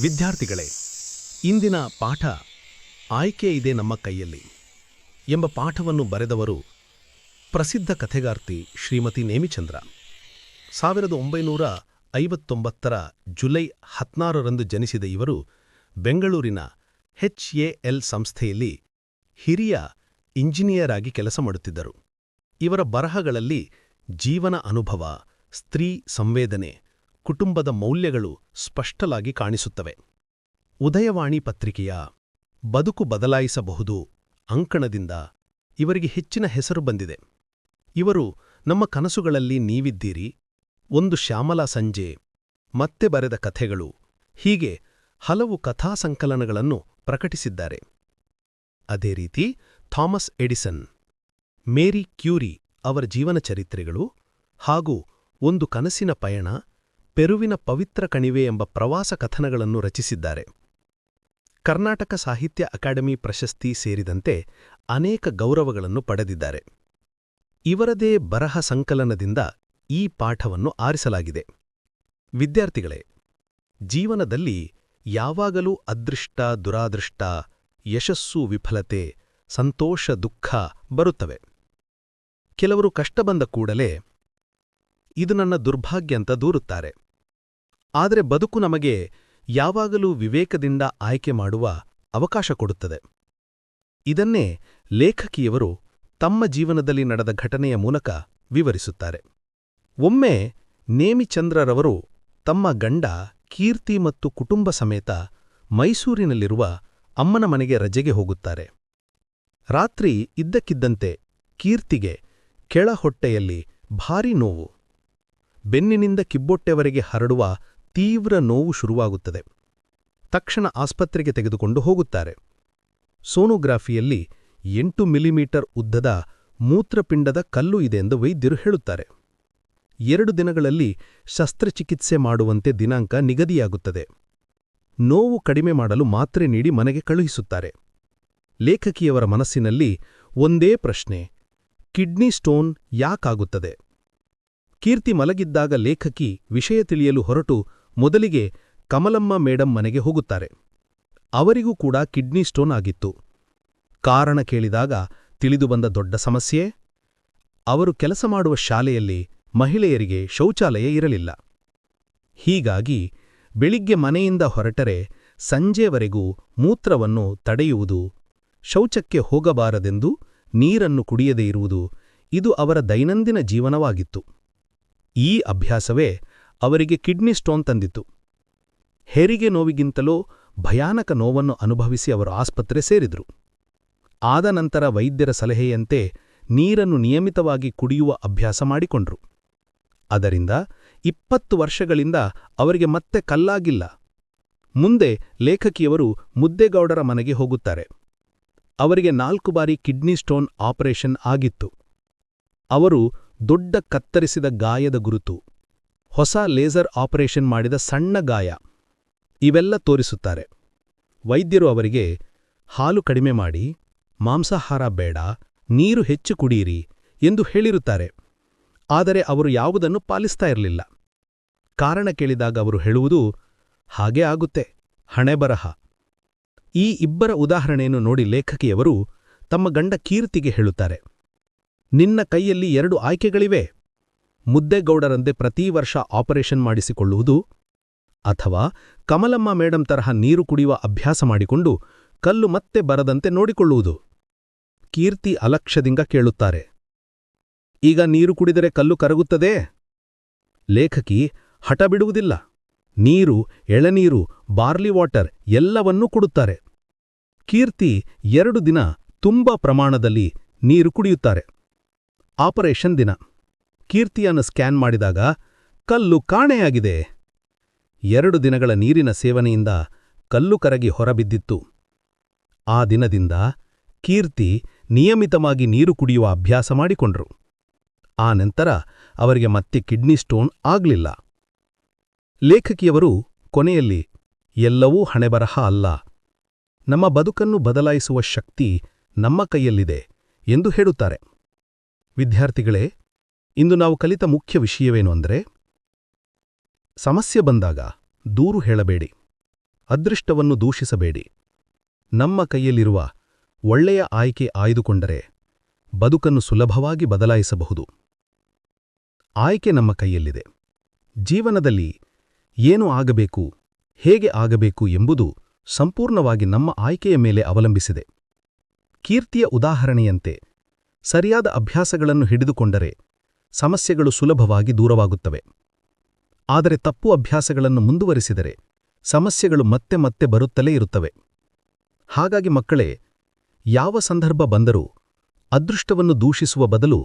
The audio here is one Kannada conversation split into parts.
ವಿದ್ಯಾರ್ಥಿಗಳೇ, ಇಂದಿನ ಪಾಠ ಆಯ್ಕೆ ಇದೆ ನಮ್ಮ ಕೈಯಲ್ಲಿ ಎಂಬ ಪಾಠವನ್ನು ಬರೆದವರು ಪ್ರಸಿದ್ಧ ಕಥೆಗಾರ್ತಿ ಶ್ರೀಮತಿ ನೇಮಿಚಂದ್ರ. ಸಾವಿರದ ಒಂಬೈನೂರ ಐವತ್ತೊಂಬತ್ತರ ಜುಲೈ ಹದಿನಾರರಂದು ಜನಿಸಿದ ಇವರು ಬೆಂಗಳೂರಿನ ಎಲ್ ಸಂಸ್ಥೆಯಲ್ಲಿ ಹಿರಿಯ ಇಂಜಿನಿಯರ್ ಆಗಿ ಕೆಲಸ ಮಾಡುತ್ತಿದ್ದರು. ಇವರ ಬರಹಗಳಲ್ಲಿ ಜೀವನ ಅನುಭವ, ಸ್ತ್ರೀ ಸಂವೇದನೆ ಕುಟುಂಬದ ಮೌಲ್ಯಗಳು ಸ್ಪಷ್ಟಲಾಗಿ ಕಾಣಿಸುತ್ತವೆ. ಉದಯವಾಣಿ ಪತ್ರಿಕೆಯ ಬದುಕು ಬದಲಾಯಿಸಬಹುದು ಅಂಕಣದಿಂದ ಇವರಿಗೆ ಹೆಚ್ಚಿನ ಹೆಸರು ಬಂದಿದೆ. ಇವರು ನಮ್ಮ ಕನಸುಗಳಲ್ಲಿ ನೀವಿದ್ದೀರಿ, ಒಂದು ಶ್ಯಾಮಲಾ ಸಂಜೆ, ಮತ್ತೆ ಬರೆದ ಕಥೆಗಳು, ಹೀಗೆ ಹಲವು ಕಥಾಸಂಕಲನಗಳನ್ನು ಪ್ರಕಟಿಸಿದ್ದಾರೆ. ಅದೇ ರೀತಿ ಥಾಮಸ್ ಎಡಿಸನ್, ಮೇರಿ ಕ್ಯೂರಿ ಅವರ ಜೀವನ ಚರಿತ್ರೆಗಳು ಹಾಗೂ ಒಂದು ಕನಸಿನ ಪಯಣ ಪೆರುವಿನ ಪವಿತ್ರ ಕಣಿವೆ ಎಂಬ ಪ್ರವಾಸ ಕಥನಗಳನ್ನು ರಚಿಸಿದ್ದಾರೆ. ಕರ್ನಾಟಕ ಸಾಹಿತ್ಯ ಅಕಾಡೆಮಿ ಪ್ರಶಸ್ತಿ ಸೇರಿದಂತೆ ಅನೇಕ ಗೌರವಗಳನ್ನು ಪಡೆದಿದ್ದಾರೆ. ಇವರದೇ ಬರಹ ಸಂಕಲನದಿಂದ ಈ ಪಾಠವನ್ನು ಆರಿಸಲಾಗಿದೆ. ವಿದ್ಯಾರ್ಥಿಗಳೇ, ಜೀವನದಲ್ಲಿ ಯಾವಾಗಲೂ ಅದೃಷ್ಟ, ದುರಾದೃಷ್ಟ, ಯಶಸ್ಸು, ವಿಫಲತೆ, ಸಂತೋಷ, ದುಃಖ ಬರುತ್ತವೆ. ಕೆಲವರು ಕಷ್ಟ ಬಂದ ಕೂಡಲೇ ಇದು ನನ್ನ ದುರ್ಭಾಗ್ಯ ಅಂತ ದೂರುತ್ತಾರೆ. ಆದರೆ ಬದುಕು ನಮಗೆ ಯಾವಾಗಲೂ ವಿವೇಕದಿಂದ ಆಯ್ಕೆ ಮಾಡುವ ಅವಕಾಶ ಕೊಡುತ್ತದೆ. ಇದನ್ನೇ ಲೇಖಕಿಯವರು ತಮ್ಮ ಜೀವನದಲ್ಲಿ ನಡೆದ ಘಟನೆಯ ಮೂಲಕ ವಿವರಿಸುತ್ತಾರೆ. ಒಮ್ಮೆ ನೇಮಿಚಂದ್ರರವರು ತಮ್ಮ ಗಂಡ ಕೀರ್ತಿ ಮತ್ತು ಕುಟುಂಬ ಸಮೇತ ಮೈಸೂರಿನಲ್ಲಿರುವ ಅಮ್ಮನ ಮನೆಗೆ ರಜೆಗೆ ಹೋಗುತ್ತಾರೆ. ರಾತ್ರಿ ಇದ್ದಕ್ಕಿದ್ದಂತೆ ಕೀರ್ತಿಗೆ ಕೆಳಹೊಟ್ಟೆಯಲ್ಲಿ ಭಾರೀ ನೋವು. ಬೆನ್ನಿನಿಂದ ಕಿಬ್ಬೊಟ್ಟೆವರೆಗೆ ಹರಡುವ ತೀವ್ರ ನೋವು ಶುರುವಾಗುತ್ತದೆ. ತಕ್ಷಣ ಆಸ್ಪತ್ರೆಗೆ ತೆಗೆದುಕೊಂಡು ಹೋಗುತ್ತಾರೆ. ಸೋನೋಗ್ರಾಫಿಯಲ್ಲಿ ಎಂಟು ಮಿಲಿಮೀಟರ್ ಉದ್ದದ ಮೂತ್ರಪಿಂಡದ ಕಲ್ಲು ಇದೆ ಎಂದು ವೈದ್ಯರು ಹೇಳುತ್ತಾರೆ. ಎರಡು ದಿನಗಳಲ್ಲಿ ಶಸ್ತ್ರಚಿಕಿತ್ಸೆ ಮಾಡುವಂತೆ ದಿನಾಂಕ ನಿಗದಿಯಾಗುತ್ತದೆ. ನೋವು ಕಡಿಮೆ ಮಾಡಲು ಮಾತ್ರೆ ನೀಡಿ ಮನೆಗೆ ಕಳುಹಿಸುತ್ತಾರೆ. ಲೇಖಕಿಯವರ ಮನಸ್ಸಿನಲ್ಲಿ ಒಂದೇ ಪ್ರಶ್ನೆ, ಕಿಡ್ನಿ ಸ್ಟೋನ್ ಯಾಕಾಗುತ್ತದೆ? ಕೀರ್ತಿ ಮಲಗಿದ್ದಾಗ ಲೇಖಕಿ ವಿಷಯ ತಿಳಿಯಲು ಹೊರಟು ಮೊದಲಿಗೆ ಕಮಲಮ್ಮ ಮೇಡಂ ಮನೆಗೆ ಹೋಗುತ್ತಾರೆ. ಅವರಿಗೂ ಕೂಡ ಕಿಡ್ನಿ ಸ್ಟೋನ್ ಆಗಿತ್ತು. ಕಾರಣ ಕೇಳಿದಾಗ ತಿಳಿದುಬಂದ ದೊಡ್ಡ ಸಮಸ್ಯೆ, ಅವರು ಕೆಲಸ ಮಾಡುವ ಶಾಲೆಯಲ್ಲಿ ಮಹಿಳೆಯರಿಗೆ ಶೌಚಾಲಯ ಇರಲಿಲ್ಲ. ಹೀಗಾಗಿ ಬೆಳಿಗ್ಗೆ ಮನೆಯಿಂದ ಹೊರಟರೆ ಸಂಜೆವರೆಗೂ ಮೂತ್ರವನ್ನು ತಡೆಯುವುದು, ಶೌಚಕ್ಕೆ ಹೋಗಬಾರದೆಂದು ನೀರನ್ನು ಕುಡಿಯದೇ ಇರುವುದು, ಇದು ಅವರ ದೈನಂದಿನ ಜೀವನವಾಗಿತ್ತು. ಈ ಅಭ್ಯಾಸವೇ ಅವರಿಗೆ ಕಿಡ್ನಿ ಸ್ಟೋನ್ ತಂದಿತು ಹೆರಿಗೆ ನೋವಿಗಿಂತಲೂ ಭಯಾನಕ ನೋವನ್ನು ಅನುಭವಿಸಿ ಅವರು ಆಸ್ಪತ್ರೆ ಸೇರಿದರು. ಆದ ನಂತರ ವೈದ್ಯರ ಸಲಹೆಯಂತೆ ನೀರನ್ನು ನಿಯಮಿತವಾಗಿ ಕುಡಿಯುವ ಅಭ್ಯಾಸ ಮಾಡಿಕೊಂಡ್ರು. ಅದರಿಂದ ಇಪ್ಪತ್ತು ವರ್ಷಗಳಿಂದ ಅವರಿಗೆ ಮತ್ತೆ ಕಲ್ಲಾಗಿಲ್ಲ. ಮುಂದೆ ಲೇಖಕಿಯವರು ಮುದ್ದೆಗೌಡರ ಮನೆಗೆ ಹೋಗುತ್ತಾರೆ. ಅವರಿಗೆ ನಾಲ್ಕು ಬಾರಿ ಕಿಡ್ನಿ ಸ್ಟೋನ್ ಆಪರೇಷನ್ ಆಗಿತ್ತು. ಅವರು ದೊಡ್ಡ ಕತ್ತರಿಸಿದ ಗಾಯದ ಗುರುತು. ಹೊಸ ಲೇಸರ್ ಆಪರೇಷನ್ ಮಾಡಿದ ಸಣ್ಣ ಗಾಯ. ಇವೆಲ್ಲ ತೋರಿಸುತ್ತಾರೆ. ವೈದ್ಯರು ಅವರಿಗೆ, ಹಾಲು ಕಡಿಮೆ ಮಾಡಿ, ಮಾಂಸಾಹಾರ ಬೇಡ, ನೀರು ಹೆಚ್ಚು ಕುಡಿಯಿರಿ ಎಂದು ಹೇಳಿರುತ್ತಾರೆ. ಆದರೆ ಅವರು ಯಾವುದನ್ನು ಪಾಲಿಸ್ತಾ ಇರಲಿಲ್ಲ. ಕಾರಣ ಕೇಳಿದಾಗ ಅವರು ಹೇಳುವುದು, ಹಾಗೇ ಆಗುತ್ತೆ ಹಣೆಬರಹ ಈ ಇಬ್ಬರ ಉದಾಹರಣೆಯನ್ನು ನೋಡಿ ಲೇಖಕಿಯವರು ತಮ್ಮ ಗಂಡ ಕೀರ್ತಿಗೆ ಹೇಳುತ್ತಾರೆ. ನಿನ್ನ ಕೈಯಲ್ಲಿ ಎರಡು ಆಯ್ಕೆಗಳಿವೆ. ಮುದ್ದೆಗೌಡರಂತೆ ಪ್ರತಿ ವರ್ಷ ಆಪರೇಷನ್ ಮಾಡಿಸಿಕೊಳ್ಳುವುದು ಅಥವಾ ಕಮಲಮ್ಮ ಮೇಡಂ ತರಹ ನೀರು ಕುಡಿಯುವ ಅಭ್ಯಾಸ ಮಾಡಿಕೊಂಡು ಕಲ್ಲು ಮತ್ತೆ ಬರದಂತೆ ನೋಡಿಕೊಳ್ಳುವುದು. ಕೀರ್ತಿ ಅಲಕ್ಷ್ಯದಿಂದ ಕೇಳುತ್ತಾರೆ. ಈಗ ನೀರು ಕುಡಿದರೆ ಕಲ್ಲು ಕರಗುತ್ತದೆ? ಲೇಖಕಿ ಹಠ ಬಿಡುವುದಿಲ್ಲ ನೀರು, ಎಳನೀರು, ಬಾರ್ಲಿ ವಾಟರ್ ಎಲ್ಲವನ್ನೂ ಕೊಡುತ್ತಾರೆ. ಕೀರ್ತಿ ಎರಡು ದಿನ ತುಂಬಾ ಪ್ರಮಾಣದಲ್ಲಿ ನೀರು ಕುಡಿಯುತ್ತಾರೆ. ಆಪರೇಷನ್ ದಿನ. ಕೀರ್ತಿಯನ್ನು ಸ್ಕ್ಯಾನ್ ಮಾಡಿದಾಗ ಕಲ್ಲು ಕಾಣೆಯಾಗಿದೆ. ಎರಡು ದಿನಗಳ ನೀರಿನ ಸೇವನೆಯಿಂದ ಕಲ್ಲು ಕರಗಿ ಹೊರಬಿದ್ದಿತ್ತು. ಆ ದಿನದಿಂದ ಕೀರ್ತಿ ನಿಯಮಿತವಾಗಿ ನೀರು ಕುಡಿಯುವ ಅಭ್ಯಾಸ ಮಾಡಿಕೊಂಡ್ರು. ಆ ನಂತರ ಅವರಿಗೆ ಮತ್ತೆ ಕಿಡ್ನಿ ಸ್ಟೋನ್ ಆಗ್ಲಿಲ್ಲ. ಲೇಖಕಿಯವರು ಕೊನೆಯಲ್ಲಿ, ಎಲ್ಲವೂ ಹಣೆಬರಹ ಅಲ್ಲ. ನಮ್ಮ ಬದುಕನ್ನು ಬದಲಾಯಿಸುವ ಶಕ್ತಿ ನಮ್ಮ ಕೈಯಲ್ಲಿದೆ ಎಂದು ಹೇಳುತ್ತಾರೆ. ವಿದ್ಯಾರ್ಥಿಗಳೇ, ಇಂದು ನಾವು ಕಲಿತ ಮುಖ್ಯ ವಿಷಯವೇನು ಅಂದರೆ, ಸಮಸ್ಯೆ ಬಂದಾಗ ದೂರು ಹೇಳಬೇಡಿ, ಅದೃಷ್ಟವನ್ನು ದೂಷಿಸಬೇಡಿ. ನಮ್ಮ ಕೈಯಲ್ಲಿರುವ ಒಳ್ಳೆಯ ಆಯ್ಕೆ ಆಯ್ದುಕೊಂಡರೆ ಬದುಕನ್ನು ಸುಲಭವಾಗಿ ಬದಲಾಯಿಸಬಹುದು. ಆಯ್ಕೆ ನಮ್ಮ ಕೈಯಲ್ಲಿದೆ. ಜೀವನದಲ್ಲಿ ಏನು ಆಗಬೇಕು, ಹೇಗೆ ಆಗಬೇಕು ಎಂಬುದು ಸಂಪೂರ್ಣವಾಗಿ ನಮ್ಮ ಆಯ್ಕೆಯ ಮೇಲೆ ಅವಲಂಬಿಸಿದೆ. ಕೀರ್ತಿಯ ಉದಾಹರಣೆಯಂತೆ ಸರಿಯಾದ ಅಭ್ಯಾಸಗಳನ್ನು ಹಿಡಿದುಕೊಂಡರೆ ಸಮಸ್ಯೆಗಳು ಸುಲಭವಾಗಿ ದೂರವಾಗುತ್ತವೆ. ಆದರೆ ತಪ್ಪು ಅಭ್ಯಾಸಗಳನ್ನು ಮುಂದುವರಿಸಿದರೆ ಸಮಸ್ಯೆಗಳು ಮತ್ತೆ ಮತ್ತೆ ಬರುತ್ತಲೇ ಇರುತ್ತವೆ. ಹಾಗಾಗಿ ಮಕ್ಕಳೇ, ಯಾವ ಸಂದರ್ಭ ಬಂದರೂ ಅದೃಷ್ಟವನ್ನು ದೂಷಿಸುವ ಬದಲು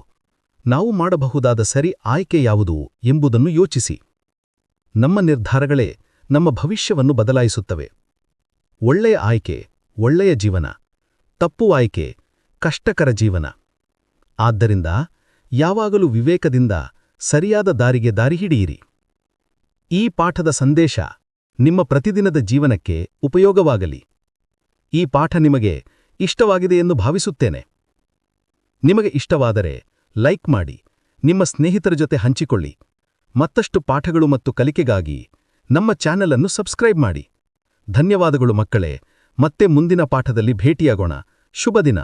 ನಾವು ಮಾಡಬಹುದಾದ ಸರಿ ಆಯ್ಕೆ ಯಾವುದು ಎಂಬುದನ್ನು ಯೋಚಿಸಿ. ನಮ್ಮ ನಿರ್ಧಾರಗಳೇ ನಮ್ಮ ಭವಿಷ್ಯವನ್ನು ಬದಲಾಯಿಸುತ್ತವೆ. ಒಳ್ಳೆಯ ಆಯ್ಕೆ ಒಳ್ಳೆಯ ಜೀವನ, ತಪ್ಪು ಆಯ್ಕೆ ಕಷ್ಟಕರ ಜೀವನ. ಆದ್ದರಿಂದ ಯಾವಾಗಲೂ ವಿವೇಕದಿಂದ ಸರಿಯಾದ ದಾರಿಗೆ ದಾರಿ ಹಿಡಿಯಿರಿ. ಈ ಪಾಠದ ಸಂದೇಶ ನಿಮ್ಮ ಪ್ರತಿದಿನದ ಜೀವನಕ್ಕೆ ಉಪಯೋಗವಾಗಲಿ. ಈ ಪಾಠ ನಿಮಗೆ ಇಷ್ಟವಾಗಿದೆ ಎಂದು ಭಾವಿಸುತ್ತೇನೆ. ನಿಮಗೆ ಇಷ್ಟವಾದರೆ ಲೈಕ್ ಮಾಡಿ, ನಿಮ್ಮ ಸ್ನೇಹಿತರ ಜೊತೆ ಹಂಚಿಕೊಳ್ಳಿ. ಮತ್ತಷ್ಟು ಪಾಠಗಳು ಮತ್ತು ಕಲಿಕೆಗಾಗಿ ನಮ್ಮ ಚಾನೆಲ್ ಅನ್ನು ಸಬ್ಸ್ಕ್ರೈಬ್ ಮಾಡಿ. ಧನ್ಯವಾದಗಳು ಮಕ್ಕಳೇ, ಮತ್ತೆ ಮುಂದಿನ ಪಾಠದಲ್ಲಿ ಭೇಟಿಯಾಗೋಣ. ಶುಭ ದಿನ